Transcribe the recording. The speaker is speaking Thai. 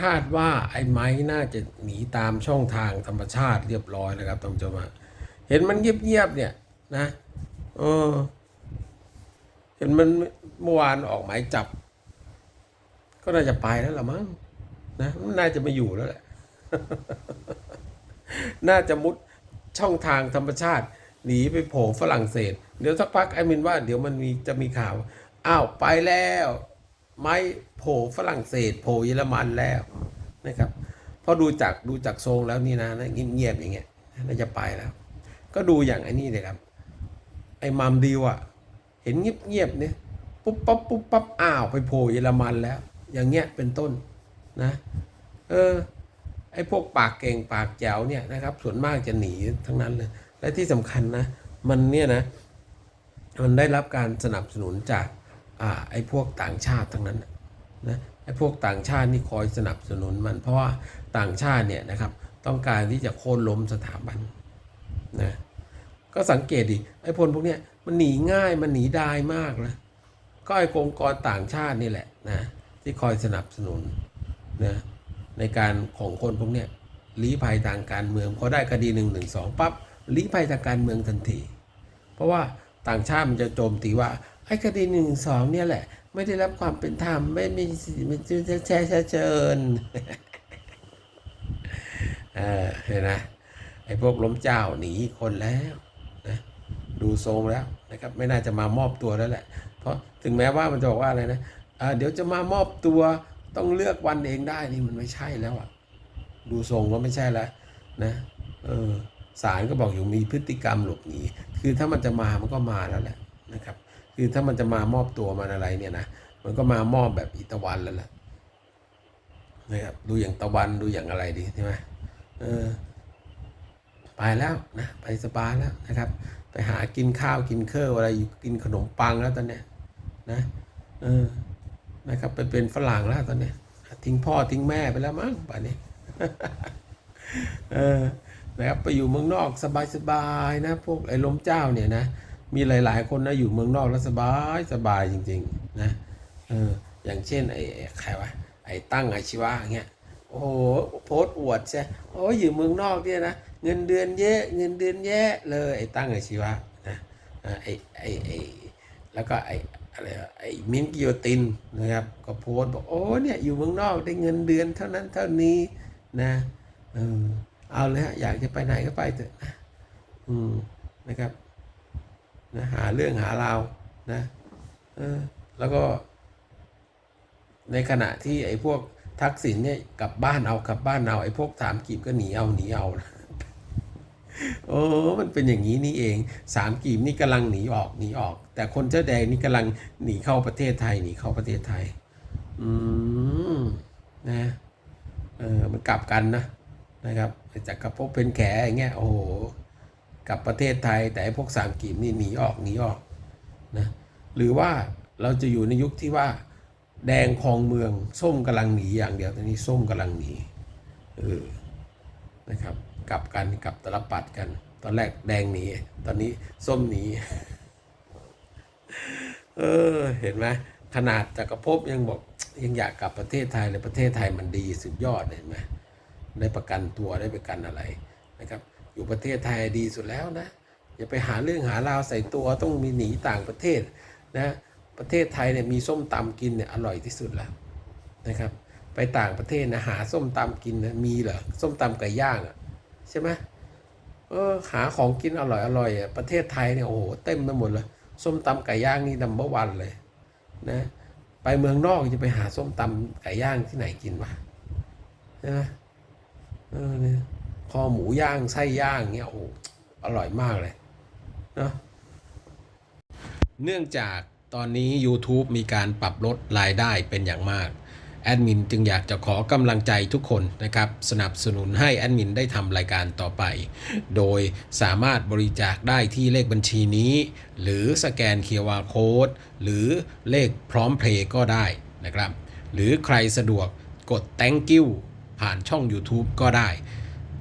คาดว่าไอ้ไม้น่าจะหนีตามช่องทางธรรมชาติเรียบร้อยแล้วครับท่านผู้ชมเห็นมันเงียบๆเนี่ยนะเออเห็นมันเมื่อวานออกหมายจับ ก็น่าจะไปแล้วละมั้งนะน่าจะมาอยู่แล้วแหละ น่าจะมุดช่องทางธรรมชาติ หนีไปโผล่ฝรั่งเศส เดี๋ยวสักพักไอ้มินว่า เดี๋ยวมันมีจะมีข่าว อ้าวไปแล้ว ไม้โผล่ฝรั่งเศสโผล่เยอรมันแล้วนะครับเพราะดูจากดูจากทรงแล้วนี่นะนะเงียบๆอย่างเงี้ยน่าจะไปแล้ว ก็ดูอย่างไอ้นี่เลยครับ ไอ้มัมดิวอะเห็นเงียบๆเนี่ยปุ๊บปั๊บปุ๊บปั๊บอ้าวไปโผล่เยอรมันแล้ว อย่างเงี้ยเป็นต้นนะเออไอ้พวกปากเก่งปากแจ๋วเนี่ยนะครับ ส่วนมากจะหนีทั้งนั้นเลย และที่สำคัญนะ มันเนี่ยนะ มันได้รับการสนับสนุนจาก อ่าไอ้พวกต่างชาติทั้งนั้นนะนะไอ้พวกต่างชาตินี่คอยสนับสนุนมัน เพราะว่าต่างชาติเนี่ยนะครับต้องการที่จะโค่นล้มสถาบันนะก็สังเกตดิไอ้พลพวกเนี้ยมันหนีง่ายมันหนีได้มากนะก็ไอ้องค์กรต่างชาตินี่แหละนะที่คอยสนับสนุนนะในการของคนพวกเนี้ยลี้ภัยทางการเมืองพอได้คดีหนึ่งหนึ่งสองปั๊บลี้ภัยทางการเมืองทันที เพราะว่าต่างชาติมันจะโจมตีว่า ไอ้คดีหนึ่งสองเนี่ยแหละ ไม่ได้รับความเป็นธรรมไม่มีสิทธิ์มันจะแช่แช่เชิญเออเห็นไหมไอ้พวกล้มเจ้าหนีคนแล้วนะดูทรงแล้วนะครับ ไม่น่าจะมามอบตัวแล้วแหละ เพราะถึงแม้ว่ามันจะบอกว่าอะไรนะอ่าเดี๋ยวจะมามอบตัวต้องเลือกวันเองได้นี่มันไม่ใช่แล้วอะดูทรงก็ไม่ใช่แล้วนะเออศาลก็บอกอยู่มีพฤติกรรมหลบหนีคือถ้ามันจะมามันก็มาแล้วแหละนะครับ คือถ้ามันจะมามอบตัวมันอะไรเนี่ยนะมันก็มามอบแบบอิตาวันแล้วแหละนะครับดูอย่างตะวันดูอย่างอะไรดีใช่ไหมเออไปแล้วนะไปสบาแล้วนะครับ ไปหากินข้าวกินเครื่องอะไรอยู่กินขนมปังแล้วตอนเนี้ยนะเออนะครับ ไปเป็นฝรั่งแล้วตอนเนี้ยทิ้งพ่อทิ้งแม่ไปแล้วมั้งป่านนี้เออนะครับไปอยู่เมืองนอกสบายๆนะ พวกไอ้ลมเจ้าเนี่ยนะ มีหลาย ๆ คนนะอยู่เมืองนอกแล้วสบายสบายจริง ๆ นะเอออย่างเช่นไอ้ใครวะไอ้ตั้งอาชีวะอย่างเงี้ยโอ้โหโพสอวดใช่โอ้ยอยู่เมืองนอกเนี่ยนะเงินเดือนเยอะเงินเดือนแย่เลยไอ้ตั้งอาชีวะนะไอ้ไอ้ไอ้แล้วก็ไอ้อะไรไอ้มินกิโยตินนะครับก็โพสบอกโอ้เนี่ยอยู่เมืองนอกได้เงินเดือนเท่านั้นเท่านี้นะเออเอาเลยฮะอยากจะไปไหนก็ไปเถอะนะอืมนะครับ นะหาเรื่องหาราวนะเออแล้วก็ ในขณะที่ไอ้พวกทักษิณเนี่ยกลับบ้านเอากลับบ้านเอาไอ้พวกถามกีบก็หนีเอาหนีเอานะโอ้มันเป็นอย่างนี้นี่เองสามกีบนี่กำลังหนีออกหนีออก แต่คนเจ้าแดงนี่กำลังหนีเข้าประเทศไทยหนีเข้าประเทศไทย อืมนะเออมันกลับกันนะนะครับจากกระพกเป็นแขอย่างเงี้ยโอ้โห กับประเทศไทย แต่พวกสามกีบนี่หนีออกหนีออกนะหรือว่าเราจะอยู่ในยุคที่ว่า แดงคลองเมืองส้มกำลังหนีอย่างเดียวตอนนี้ส้มกำลังหนีเออนะครับกลับกันกลับตลปัดกัน ตอนแรกแดงหนีตอนนี้ส้มหนีเออเห็นไหมขนาดจักรภพยังบอกยังอยากกลับประเทศไทยเลยประเทศไทยมันดีสุดยอดเห็นไหมได้ประกันตัวได้ประกันอะไรนะครับ อยู่ประเทศไทยดีสุดแล้วนะ อย่าไปหาเรื่องหาราวใส่ตัวต้องมีหนีต่างประเทศนะประเทศไทยเนี่ยมีส้มตำกินเนี่ยอร่อยที่สุดแล้วนะครับ ไปต่างประเทศนะหาส้มตำกินนะมีเหรอส้มตำไก่ย่างอะใช่ไหมเออหาของกินอร่อยอร่อยอะประเทศไทยเนี่ยโอ้โหเต็มไปหมดเลยส้มตำไก่ย่างนี่ดัมเบิลวันเลยนะไปเมืองนอกจะไปหาส้มตำไก่ย่างที่ไหนกินวะใช่ไหมเออเนี่ย คอหมูย่างไส้ย่างเงี้ยโอ้อร่อยมากเลยเนาะเนื่องจากตอนนี้ YouTube มีการปรับลดรายได้เป็นอย่างมากแอดมินจึงอยากจะขอกำลังใจทุกคนนะครับสนับสนุนให้แอดมินได้ทำรายการต่อไป โดยสามารถบริจาคได้ที่เลขบัญชีนี้ หรือสแกน QR Code หรือเลขพร้อมเพลย์ก็ได้นะครับ หรือใครสะดวกกด thank you ผ่านช่อง YouTube ก็ได้